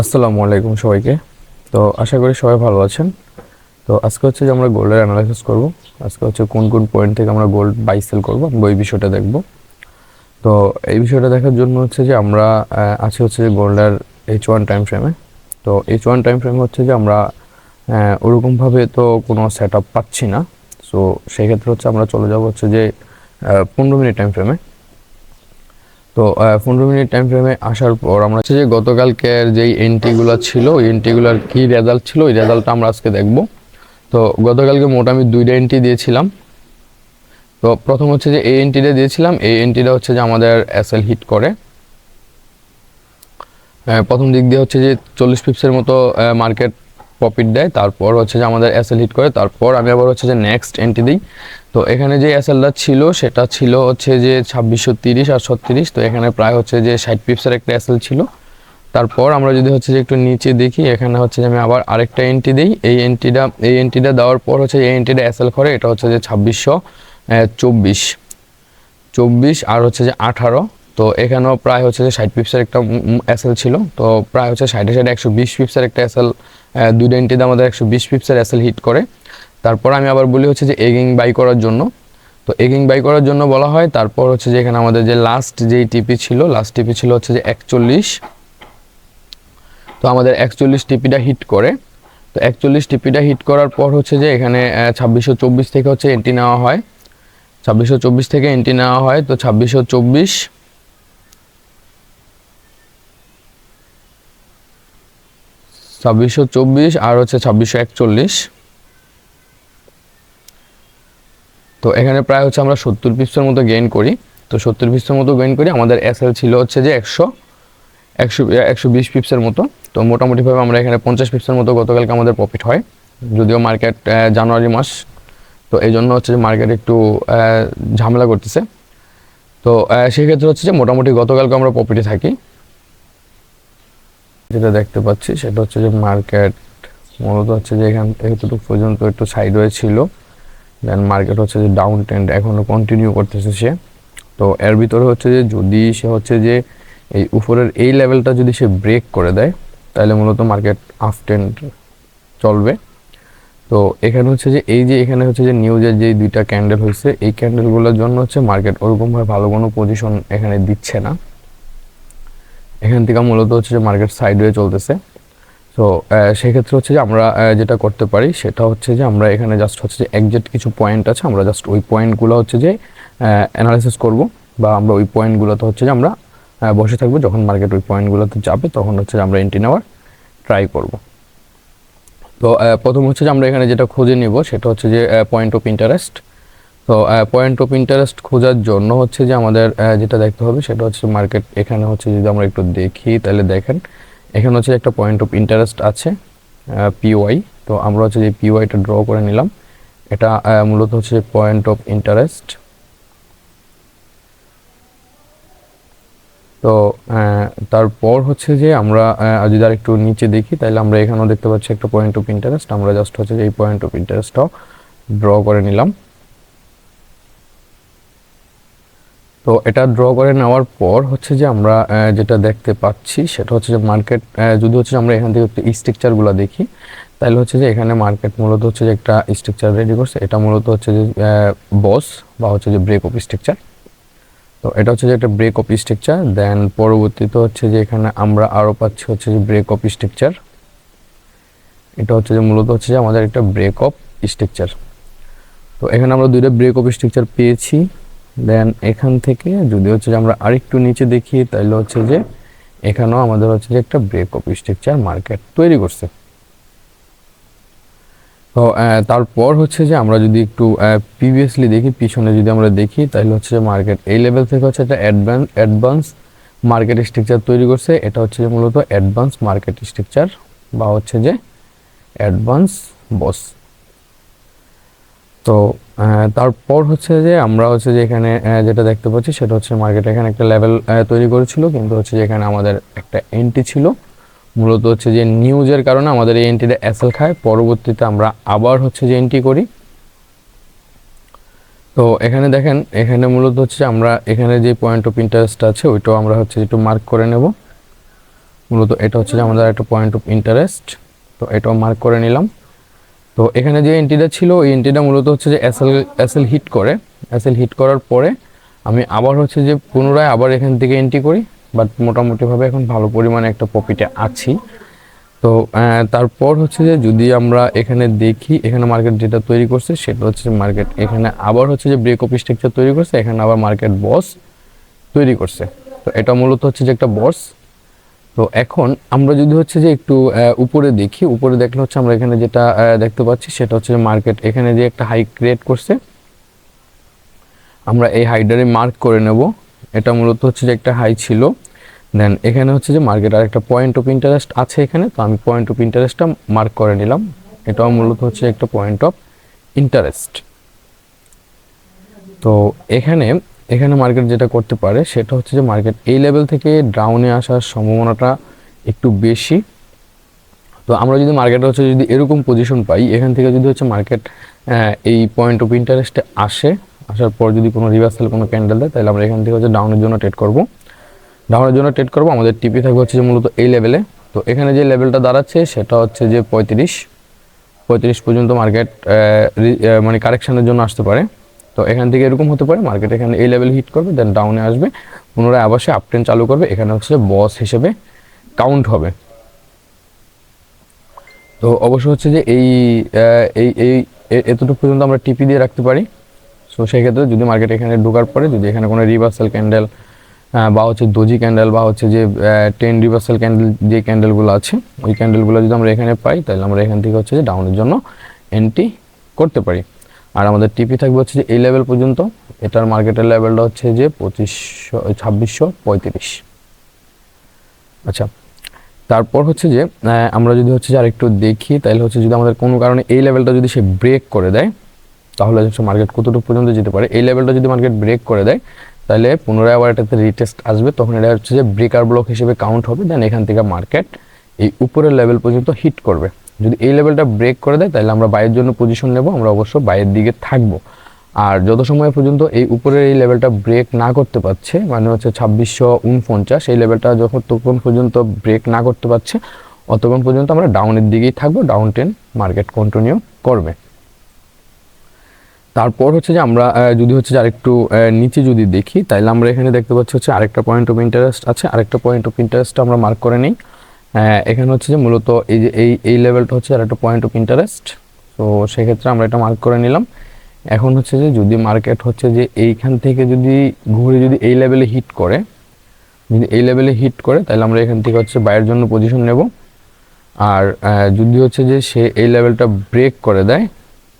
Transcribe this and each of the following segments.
আসসালামু আলাইকুম সবাইকে। তো আশা করি সবাই ভালো আছেন। তো আজকে হচ্ছে যে আমরা গোল্ডের অ্যানালাইসিস করব। আজকে হচ্ছে কোন কোন পয়েন্ট থেকে আমরা গোল্ড বাই সেল করব ওই বিষয়টা দেখব। তো এই বিষয়টা দেখার জন্য হচ্ছে যে আমরা আছি হচ্ছে যে গোল্ডের এইচ ওয়ান টাইম ফ্রেমে তো এইচ ওয়ান টাইম ফ্রেম হচ্ছে যে আমরা ওরকমভাবে তো কোনো সেট আপ পাচ্ছি না। সো সেক্ষেত্রে হচ্ছে আমরা চলে যাব হচ্ছে যে পনেরো মিনিট টাইম ফ্রেমে তো পনেরো মিনিট টাইম ফ্রেমে আসার পর আমরা হচ্ছে যে গতকালকের যেই এন্ট্রিগুলো ছিল, ওই এন্ট্রিগুলোর কী রেজাল্ট ছিল, ওই রেজাল্টটা আমরা আজকে দেখব। তো, গতকালকে মোট আমি দুইটা এন্ট্রি দিয়েছিলাম। তো, প্রথম হচ্ছে যে এই এন্ট্রিটা দিয়েছিলাম, এই এন্ট্রিটা হচ্ছে যে আমাদের এসএল হিট করে। প্রথম দিক দিয়ে হচ্ছে যে চল্লিশ পিপসের মতো মার্কেট প্রফিট দেয়, তারপর হচ্ছে যে আমাদের এসএল হিট করে, তারপর আমি আবার হচ্ছে যে নেক্সট এন্ট্রি দিই। তো এখানে যে এসএলটা ছিল, সেটা ছিল হচ্ছে যে ছাব্বিশশো তিরিশ আর ছত্রিশ, তো এখানে প্রায় হচ্ছে যে ষাট পিপসের একটা এসএল ছিল। তারপর আমরা যদি হচ্ছে যে একটু নিচে দেখি, এখানে হচ্ছে যে আমি আবার আরেকটা এন্ট্রি দিই। এই এন্ট্রিটা এই এন্ট্রিটা দেওয়ার পর হচ্ছে এই এন্ট্রিটা এসএল করে, এটা হচ্ছে যে ছাব্বিশশো চব্বিশ। চব্বিশ আর হচ্ছে যে আঠারো। তো এখানেও প্রায় হচ্ছে যে ষাট পিপসের একটা এসএল ছিল। তো প্রায় হচ্ছে ষাটে ষাটে একশো বিশ পিপসের একটা এসএল দুইটা এন্ট্রিতে আমাদের একশো বিশ পিপসের এসএল হিট করে। তারপর আমি আবার বলি হচ্ছে যে এগিং বাই করার জন্য। তো এগিং বাই করার জন্য বলা হয়, তারপর হচ্ছে যে এখানে আমাদের যে লাস্ট যেই টিপি ছিল লাস্ট টিপি ছিল হচ্ছে যে একচল্লিশ। তো আমাদের একচল্লিশ টিপিটা হিট করে। তো একচল্লিশ টিপিটা হিট করার পর হচ্ছে যে এখানে ছাব্বিশশো চব্বিশ থেকে হচ্ছে এন্ট্রি নেওয়া হয়। ছাব্বিশশো চব্বিশ থেকে এন্ট্রি নেওয়া হয়, তো ছাব্বিশশো চব্বিশ। ছাব্বিশশো চব্বিশ আর হচ্ছে ছাব্বিশশো একচল্লিশ। তো এখানে প্রায় হচ্ছে আমরা সত্তর পিসের মতো গেইন করি। তো সত্তর পিসের মতো গেইন করি আমাদের এসএল ছিল হচ্ছে যে একশো একশো একশো বিশ পিপসের মতো। তো মোটামুটিভাবে আমরা এখানে পঞ্চাশ পিপসের মতো গতকালকে আমাদের প্রফিট হয় যদিও মার্কেট জানুয়ারি মাস। তো এই জন্য হচ্ছে যে মার্কেট একটু ঝামেলা করতেছে। তো আহ, সেই ক্ষেত্রে হচ্ছে যে মোটামুটি গতকালকে আমরা প্রফিটে থাকি। যেটা দেখতে পাচ্ছি সেটা হচ্ছে যে মার্কেট, মূলত হচ্ছে যে এখান এতটুকু পর্যন্ত একটু সাইডওয়ে ছিল। দেন মার্কেট হচ্ছে যে ডাউন ট্রেন্ড এখনও কন্টিনিউ করতেছে সে। তো এর ভিতরে হচ্ছে যে যদি সে হচ্ছে যে এই উপরের এই লেভেলটা যদি সে ব্রেক করে দেয়, তাহলে মূলত মার্কেট আপ ট্রেন্ড চলবে। তো এখানে হচ্ছে যে এই যে এখানে হচ্ছে যে নিউজের যে দুইটা ক্যান্ডেল হয়েছে, এই ক্যান্ডেলগুলোর জন্য হচ্ছে মার্কেট ওরকমভাবে ভালো কোনো পজিশন এখানে দিচ্ছে না। এখান থেকে মূলত হচ্ছে যে মার্কেট সাইডওয়ে চলতেছে। তো সেক্ষেত্রে হচ্ছে যে আমরা যেটা করতে পারি সেটা হচ্ছে যে আমরা এখানে জাস্ট হচ্ছে যে একজ্যাক্ট কিছু পয়েন্ট আছে, আমরা জাস্ট ওই পয়েন্টগুলো হচ্ছে যে অ্যানালাইসিস করব বা আমরা ওই পয়েন্টগুলোতে হচ্ছে যে আমরা বসে থাকব। যখন মার্কেট ওই পয়েন্টগুলোতে যাবে তখন হচ্ছে যে আমরা এন্ট্রি নেওয়ার ট্রাই করব। তো প্রথম হচ্ছে যে আমরা এখানে যেটা খুঁজে নিব সেটা হচ্ছে যে পয়েন্ট অফ ইন্টারেস্ট তো পয়েন্ট অফ ইন্টারেস্ট খোঁজার জন্য হচ্ছে যে আমাদের যেটা দেখতে হবে সেটা হচ্ছে মার্কেট এখানে হচ্ছে যদি আমরা একটু দেখি তাহলে দেখেন, এখানে হচ্ছে একটা পয়েন্ট অফ ইন্টারেস্ট আছে পিওয়াই তো আমরা হচ্ছে যে পিওয়াইটা ড্র করে নিলাম। এটা মূলত হচ্ছে পয়েন্ট অফ ইন্টারেস্ট তো তারপর হচ্ছে যে আমরা যদি আর একটু নিচে দেখি তাহলে আমরা এখানেও দেখতে পাচ্ছি একটা পয়েন্ট অফ ইন্টারেস্ট আমরা জাস্ট হচ্ছে যে এই পয়েন্ট অফ ইন্টারেস্টটাও ড্র করে নিলাম। তো এটা ড্র করে নেওয়ার পর হচ্ছে যে আমরা যেটা দেখতে পাচ্ছি সেটা হচ্ছে যে মার্কেট যদি হচ্ছে আমরা এখান থেকে একটু স্ট্রাকচারগুলো দেখি তাহলে হচ্ছে যে এখানে মার্কেট মূলত হচ্ছে যে একটা স্ট্রাকচার রেডি করছে এটা মূলত হচ্ছে যে বস বা হচ্ছে যে ব্রেক অফ স্ট্রাকচার তো এটা হচ্ছে যে একটা ব্রেক অফ স্ট্রাকচার দেন পরবর্তীতে হচ্ছে যে এখানে আমরা আরও পাচ্ছি হচ্ছে যে ব্রেক অফ স্ট্রাকচার এটা হচ্ছে যে মূলত হচ্ছে যে আমাদের একটা ব্রেক অফ স্ট্রাকচার তো এখানে আমরা দুইটা ব্রেক অফ স্ট্রাকচার পেয়েছি দেন এখান থেকে যদি হচ্ছে যে আমরা আরেকটু নিচে দেখি তাহলে হচ্ছে যে এখানেও আমাদের হচ্ছে যে একটা ব্রেক অফ স্ট্রাকচার মার্কেট তৈরি করছে। তো তারপর হচ্ছে যে আমরা যদি একটু প্রিভিয়াসলি দেখি, পিছনে যদি আমরা দেখি তাহলে হচ্ছে যে মার্কেট এই লেভেল থেকে হচ্ছে একটা অ্যাডভান্স অ্যাডভান্স মার্কেট স্ট্রাকচার তৈরি করছে। এটা হচ্ছে যে মূলত অ্যাডভান্স মার্কেট স্ট্রাকচার বা হচ্ছে যে অ্যাডভান্স বস তো তারপর হচ্ছে যে আমরা হচ্ছে যে এখানে যেটা দেখতে পাচ্ছি সেটা হচ্ছে মার্কেট এখানে একটা লেভেল তৈরি করেছিল, কিন্তু হচ্ছে যে এখানে আমাদের একটা এন্ট্রি ছিল। মূলত হচ্ছে যে নিউজের কারণে আমাদের এই এন্ট্রিটা অ্যাসেল খায়। পরবর্তীতে আমরা আবার হচ্ছে যে এন্ট্রি করি। তো এখানে দেখেন, এখানে মূলত হচ্ছে আমরা এখানে যে পয়েন্ট অফ ইন্টারেস্ট আছে, ওইটাও আমরা হচ্ছে একটু মার্ক করে নেব। মূলত এটা হচ্ছে যে আমাদের একটা পয়েন্ট অফ ইন্টারেস্ট তো এটাও মার্ক করে নিলাম। তো এখানে যে এন্ট্রিটা ছিল ওই এন্ট্রিটা মূলত হচ্ছে যে এসএল এসএল হিট করে। এসএল হিট করার পরে আমি আবার হচ্ছে যে পুনরায় আবার এখান থেকে এন্ট্রি করি বাট মোটামুটিভাবে এখন ভালো পরিমাণে একটা প্রফিটে আছি। তো তারপর হচ্ছে যে যদি আমরা এখানে দেখি, এখানে মার্কেট যেটা তৈরি করছে, সেটা হচ্ছে মার্কেট এখানে আবার হচ্ছে যে ব্রেক অফ স্ট্রাকচার তৈরি করছে, এখানে আবার মার্কেট বস তৈরি করছে। তো এটা মূলত হচ্ছে যে একটা বস তো এখন আমরা যদি হচ্ছে যে একটু উপরে দেখি, উপরে দেখলে হচ্ছে আমরা এখানে যেটা দেখতে পাচ্ছি সেটা হচ্ছে মার্কেট এখানে যে একটা হাই ক্রিয়েট করছে, আমরা এই হাইডারে মার্ক করে নেব। এটা মূলত হচ্ছে যে একটা হাই ছিল। দেন এখানে হচ্ছে যে মার্কেট আর একটা পয়েন্ট অফ ইন্টারেস্ট আছে এখানে, তো আমি পয়েন্ট অফ ইন্টারেস্টটা মার্ক করে নিলাম। এটাও মূলত হচ্ছে একটা পয়েন্ট অফ ইন্টারেস্ট তো এখানে এখানে মার্কেট যেটা করতে পারে সেটা হচ্ছে যে মার্কেট এই লেভেল থেকে ডাউনে আসার সম্ভাবনাটা একটু বেশি। তো আমরা যদি মার্কেটে হচ্ছে যদি এরকম পজিশন পাই, এখান থেকে যদি হচ্ছে মার্কেট এই পয়েন্ট অফ ইন্টারেস্টে আসে, আসার পর যদি কোনো রিভার্সাল কোনো ক্যান্ডেল দেয়, তাহলে আমরা এখান থেকে হচ্ছে ডাউনের জন্য ট্রেড করব। ডাউনের জন্য ট্রেড করব, আমাদের টিপি থাকবে হচ্ছে যে মূলত এই লেভেলে তো এখানে যে লেভেলটা দাঁড়াচ্ছে, সেটা হচ্ছে যে পঁয়ত্রিশ। পঁয়ত্রিশ পর্যন্ত মার্কেট মানে কারেকশানের জন্য আসতে পারে। তো এখান থেকে এরকম হতে পারে মার্কেট এখানে এই লেভেল হিট করবে দেন ডাউনে আসবে, পুনরায় আবার সে আপট্রেন চালু করবে, এখানে হচ্ছে বস হিসেবে কাউন্ট হবে। তো অবশ্য হচ্ছে যে এই এই এই এতটুকু পর্যন্ত আমরা টিপি দিয়ে রাখতে পারি। সো সেক্ষেত্রে যদি মার্কেট এখানে ঢোকার পরে যদি এখানে কোনো রিভার্সাল ক্যান্ডেল বা হচ্ছে দোজি ক্যান্ডেল বা হচ্ছে যে টেন রিভার্সাল ক্যান্ডেল যে ক্যান্ডেলগুলো আছে, ওই ক্যান্ডেলগুলো যদি আমরা এখানে পাই, তাহলে আমরা এখান থেকে হচ্ছে যে ডাউনের জন্য এন্ট্রি করতে পারি। আর আমাদের টিপি থাকবে হচ্ছে যে এই লেভেল পর্যন্ত। এটার মার্কেটের লেভেলটা হচ্ছে যে পঁচিশশো, ছাব্বিশশো পঁয়ত্রিশ। আচ্ছা তারপর হচ্ছে যে আমরা যদি হচ্ছে যে আরেকটু দেখি, তাহলে হচ্ছে যদি আমাদের কোনো কারণে এই লেভেলটা যদি সে ব্রেক করে দেয়, তাহলে হচ্ছে মার্কেট কতটুকু পর্যন্ত যেতে পারে? এই লেভেলটা যদি মার্কেট ব্রেক করে দেয়, তাহলে পুনরায় আবার এটাতে রিটেস্ট আসবে, তখন এটা হচ্ছে যে ব্রেকার ব্লক হিসেবে কাউন্ট হবে দেন এখান থেকে মার্কেট এই উপরের লেভেল পর্যন্ত হিট করবে। যদি এই লেভেলটা ব্রেক করে দেয়, তাহলে আমরা বাইয়ের জন্য পজিশন নেব, আমরা অবশ্য বাইয়ের দিকে থাকব। আর যত সময় পর্যন্ত এই উপরের এই লেভেলটা ব্রেক না করতে পারছে মানে হচ্ছে ছাব্বিশশো উনপঞ্চাশ, এই লেভেলটা যখন তখন পর্যন্ত ব্রেক না করতে পারছে, অতক্ষণ পর্যন্ত আমরা ডাউনের দিকেই থাকব ডাউন টেন মার্কেট কন্টিনিউ করবে। তারপর হচ্ছে যে আমরা যদি হচ্ছে যে আরেকটু নিচে যদি দেখি, তাহলে আমরা এখানে দেখতে পাচ্ছি হচ্ছে আরেকটা পয়েন্ট অফ ইন্টারেস্ট আছে, আরেকটা পয়েন্ট অফ ইন্টারেস্ট আমরা মার্ক করে নিই। এখানে হচ্ছে যে মূলত এই যে এই এই লেভেলটা হচ্ছে আর একটা পয়েন্ট অফ ইন্টারেস্ট তো সেক্ষেত্রে আমরা এটা মার্ক করে নিলাম। এখন হচ্ছে যে যদি মার্কেট হচ্ছে যে এইখান থেকে যদি ঘুরে যদি এই লেভেলে হিট করে, যদি এই লেভেলে হিট করে, তাহলে আমরা এখান থেকে হচ্ছে বাইরের জন্য পজিশন নেব। আর যদি হচ্ছে যে সে এই লেভেলটা ব্রেক করে দেয়,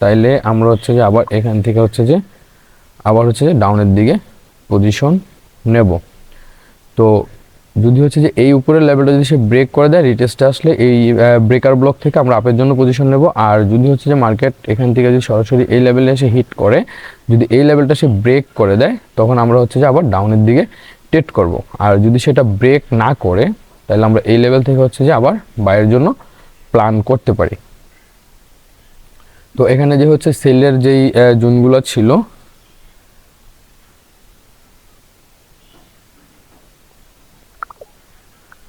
তাইলে আমরা হচ্ছে যে আবার এখান থেকে হচ্ছে যে আবার হচ্ছে যে ডাউনের দিকে পজিশন নেব। তো যদি হচ্ছে যে এই উপরের লেভেলটা যদি সে ব্রেক করে দেয় রিটেস্টে আসলে এই ব্রেকার ব্লক থেকে আমরা আপের জন্য পজিশন নেব। আর যদি হচ্ছে যে মার্কেট এখান থেকে যদি সরাসরি এই লেভেলে এসে হিট করে, যদি এই লেভেলটা সে ব্রেক করে দেয়, তখন আমরা হচ্ছে যে আবার ডাউনের দিকে টেট করব। আর যদি সেটা ব্রেক না করে, তাহলে আমরা এই লেভেল থেকে হচ্ছে যে আবার বাইরের জন্য প্ল্যান করতে পারি। তো এখানে যে হচ্ছে সেলের যেই জোনগুলো ছিল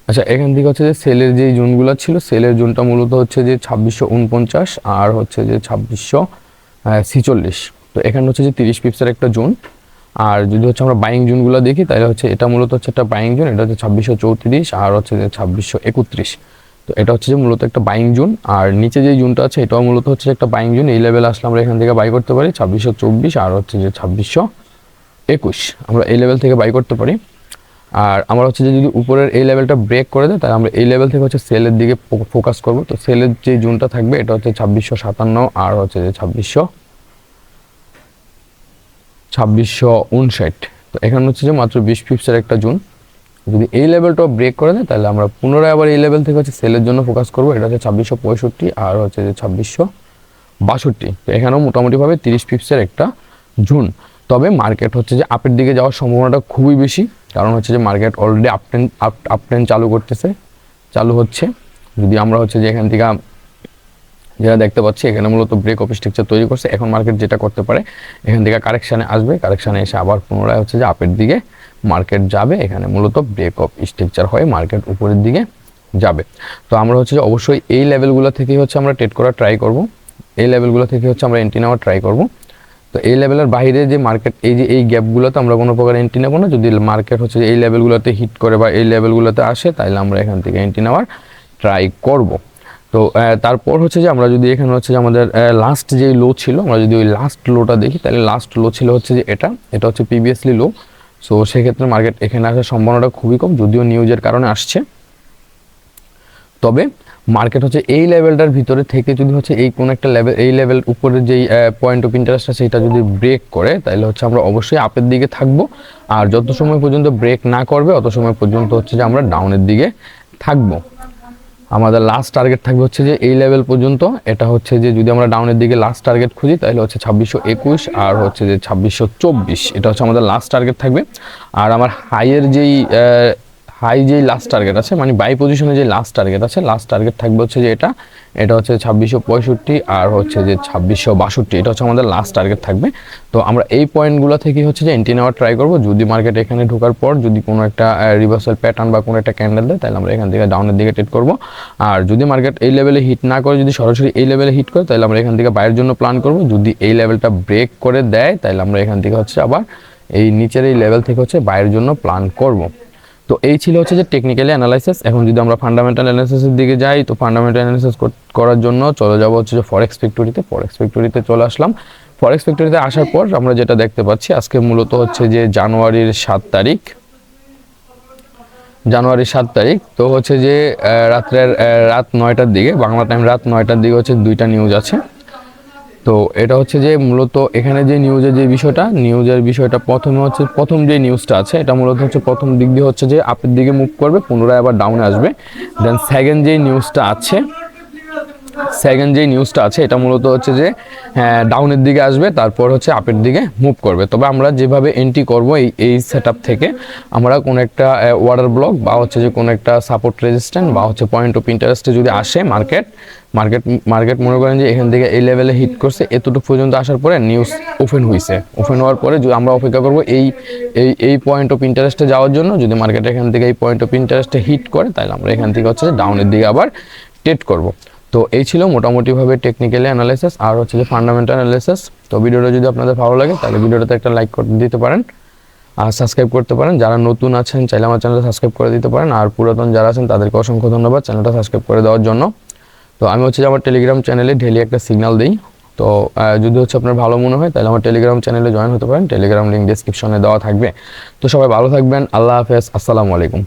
আচ্ছা এখান থেকে হচ্ছে যে সেলের যে জোনগুলো ছিল, সেলের জোনটা মূলত হচ্ছে যে ছাব্বিশশো উনপঞ্চাশ আর হচ্ছে যে ছাব্বিশশো ছিচল্লিশ। তো এখানে হচ্ছে যে তিরিশ পিপসের একটা জোন। আর যদি হচ্ছে আমরা বাইং জোনগুলো দেখি, তাহলে হচ্ছে এটা মূলত হচ্ছে একটা বাইং জোন, এটা হচ্ছে ছাব্বিশশো চৌত্রিশ আর হচ্ছে যে ছাব্বিশশো একত্রিশ। তো এটা হচ্ছে যে মূলত একটা বাইং জোন। আর নিচে যে জোনটা আছে, এটাও মূলত হচ্ছে একটা বাইং জোন। এই লেভেল আসলে আমরা এখান থেকে বাই করতে পারি, ছাব্বিশশো চব্বিশ আর হচ্ছে যে ছাব্বিশশো একুশ। আমরা এই লেভেল থেকে বাই করতে পারি। আর আমরা হচ্ছে যে যদি উপরের এই লেভেলটা ব্রেক করে দেয়, তাহলে আমরা এই লেভেল থেকে হচ্ছে সেলের দিকে ফোকাস করব। তো সেলের যে জোনটা থাকবে, এটা হচ্ছে ছাব্বিশশো সাতান্ন আর হচ্ছে যে ছাব্বিশশো ছাব্বিশশো উনষাট। তো এখানে হচ্ছে যে মাত্র বিশ পিপসের একটা জোন যদি এই লেভেলটা ব্রেক করে দেয়, তাহলে আমরা পুনরায় আবার এই লেভেল থেকে হচ্ছে সেলের জন্য ফোকাস করব। এটা হচ্ছে ছাব্বিশশো পঁয়ষট্টি আর হচ্ছে যে ছাব্বিশশো বাষট্টি। তো এখানেও মোটামুটিভাবে তিরিশ পিপসের একটা জুন তবে মার্কেট হচ্ছে যে আপের দিকে যাওয়ার সম্ভাবনাটা খুবই বেশি। কারণ হচ্ছে যে মার্কেট অলরেডি আপটেন ট্রেন আপ আপ চালু করতেছে। চালু হচ্ছে। যদি আমরা হচ্ছে যে এখান থেকে যেটা দেখতে পাচ্ছি, এখানে মূলত ব্রেক অফ স্ট্রাকচার তৈরি করছে। এখন মার্কেট যেটা করতে পারে, এখান থেকে কারেকশানে আসবে। কারেকশানে এসে আবার পুনরায় হচ্ছে যে আপের দিকে মার্কেট যাবে। এখানে মূলত ব্রেক অফ স্ট্রাকচার হয়ে মার্কেট উপরের দিকে যাবে। তো আমরা হচ্ছে যে অবশ্যই এই লেভেলগুলো থেকেই হচ্ছে আমরা ট্রেড করার ট্রাই করব। এই লেভেলগুলো থেকে হচ্ছে আমরা এন্ট্রি নেওয়ার ট্রাই করব। তো এই লেভেলের বাইরে যে মার্কেট এই যে, এই গ্যাপগুলোতে আমরা কোনো প্রকার এন্ট্রি নেব না। যদি মার্কেট হচ্ছে যে এই লেভেলগুলোতে হিট করে বা এই লেভেলগুলোতে আসে তাহলে আমরা এখান থেকে এন্ট্রি নেওয়ার ট্রাই করব। তো তারপর হচ্ছে যে আমরা যদি এখানে হচ্ছে যে আমাদের লাস্ট যেই লো ছিল, আমরা যদি ওই লাস্ট লোটা দেখি, তাহলে লাস্ট লো ছিল হচ্ছে যে এটা এটা হচ্ছে প্রিভিয়াসলি লো সো সেক্ষেত্রে মার্কেট এখানে আসার সম্ভাবনাটা খুবই কম, যদিও নিউজের কারণে আসছে। তবে মার্কেট হচ্ছে এই লেভেলটার ভিতরে থেকে যদি হচ্ছে এই কোন একটা লেভেল, এই লেভেল উপরে যেই পয়েন্ট অফ ইন্টারেস্ট আছে সেটা যদি ব্রেক করে তাহলে হচ্ছে আমরা অবশ্যই আপের দিকে থাকব। আর যত সময় পর্যন্ত ব্রেক না করবে, অত সময় পর্যন্ত হচ্ছে যে আমরা ডাউনের দিকে থাকব। আমাদের লাস্ট টার্গেট থাকবে হচ্ছে যে এই লেভেল পর্যন্ত। এটা হচ্ছে যে যদি আমরা ডাউনের দিকে লাস্ট টার্গেট খুঁজি তাহলে হচ্ছে ছাব্বিশশো একুশ আর হচ্ছে যে ছাব্বিশশো চব্বিশ। এটা হচ্ছে আমাদের লাস্ট টার্গেট থাকবে। আর আমার হাইয়ের যেই হাই যেই লাস্ট টার্গেট আছে মানে বাই পজিশনে যে লাস্ট টার্গেট আছে লাস্ট টার্গেট থাকবে হচ্ছে যে এটা এটা হচ্ছে ছাব্বিশশো পঁয়ষট্টি আর হচ্ছে যে ছাব্বিশশো বাষট্টি, এটা হচ্ছে আমাদের লাস্ট টার্গেট থাকবে। তো আমরা এই পয়েন্টগুলো থেকে হচ্ছে যে এন্ট্রি নেওয়ার ট্রাই করব। যদি মার্কেট এখানে ঢোকার পর যদি কোনো একটা রিভার্সাল প্যাটার্ন বা কোনো একটা ক্যান্ডেল দেয়, তাহলে আমরা এখান থেকে ডাউনের দিকে ট্রেড করব। আর যদি মার্কেট এই লেভেলে হিট না করে, যদি সরাসরি এই লেভেলে হিট করে, তাহলে আমরা এখান থেকে বাইরের জন্য প্ল্যান করব। যদি এই লেভেলটা ব্রেক করে দেয়, তাহলে আমরা এখান থেকে হচ্ছে আবার এই নিচের এই লেভেল থেকে হচ্ছে বাইরের জন্য প্ল্যান করব। তো এই ছিল হচ্ছে যে টেকনিক্যালি অ্যানালাইসিস এখন যদি আমরা ফান্ডামেন্টাল অ্যানালাইসিসের দিকে যাই, তো ফান্ডামেন্টাল অ্যানালাইসিস করার জন্য চলে যাব হচ্ছে যে ফরেক্স ফ্যাক্টরিতে ফরেক্স ফ্যাক্টরিতে চলে আসলাম। ফরেক্স ফ্যাক্টরিতে আসার পর আমরা যেটা দেখতে পাচ্ছি, আজকে মূলত হচ্ছে যে জানুয়ারির সাত তারিখ। জানুয়ারির সাত তারিখ, তো হচ্ছে যে রাত্রের রাত নয়টার দিকে, বাংলা টাইম রাত নয়টার দিকে হচ্ছে দুইটা নিউজ আছে। তো এটা হচ্ছে যে মূলত এখানে যে নিউজের যে বিষয়টা নিউজের বিষয়টা প্রথমে হচ্ছে, প্রথম যে নিউজটা আছে, এটা মূলত হচ্ছে প্রথম দিক দিয়ে হচ্ছে যে আপের দিকে মুভ করবে, পুনরায় আবার ডাউনে আসবে। দেন সেকেন্ড যে নিউজটা আছে সেকেন্ড যে নিউজটা আছে, এটা মূলত হচ্ছে যে ডাউনের দিকে আসবে, তারপর হচ্ছে আপের দিকে মুভ করবে। তবে আমরা যেভাবে এন্ট্রি করব এই এই সেট থেকে, আমরা কোনো একটা ওয়াটার ব্লক বা হচ্ছে যে কোনো একটা সাপোর্ট রেজিস্ট্যান্ট বা হচ্ছে পয়েন্ট অফ ইন্টারেস্টে যদি আসে মার্কেট মার্কেট মার্কেট মনে করেন যে এখান থেকে এই লেভেলে হিট করছে, এতটুকু পর্যন্ত আসার পরে নিউজ ওপেন হয়েছে ওপেন হওয়ার পরে যদি আমরা অপেক্ষা করব এই এই এই পয়েন্ট অফ ইন্টারেস্টে যাওয়ার জন্য, যদি মার্কেট এখান থেকে এই পয়েন্ট অফ ইন্টারেস্টে হিট করে, তাহলে আমরা এখান থেকে হচ্ছে ডাউনের দিকে আবার ট্রেড করব। তো এই ছিল মোটামুটিভাবে টেকনিক্যালি অ্যানালাইসিস আর হচ্ছে যে ফান্ডামেন্টাল অ্যানালাইসিস তো ভিডিওটা যদি আপনাদের ভালো লাগে, তাহলে ভিডিওটাতে একটা লাইক করে দিতে পারেন আর সাবস্ক্রাইব করতে পারেন। যারা নতুন আছেন, চাইলে আমার চ্যানেলটা সাবস্ক্রাইব করে দিতে পারেন। আর পুরাতন যারা আছেন, তাদেরকে অসংখ্য ধন্যবাদ চ্যানেলটা সাবস্ক্রাইব করে দেওয়ার জন্য। তো আমি হচ্ছে যে আমার টেলিগ্রাম চ্যানেলে ডেলি একটা সিগন্যাল দিই। তো যদি হচ্ছে আপনার ভালো মনে হয়, তাহলে আমার টেলিগ্রাম চ্যানেলে জয়েন হতে পারেন। টেলিগ্রাম লিঙ্ক ডিসক্রিপশনে দেওয়া থাকবে। তো সবাই ভালো থাকবেন। আল্লাহ হাফেজ। আসসালামু আলাইকুম।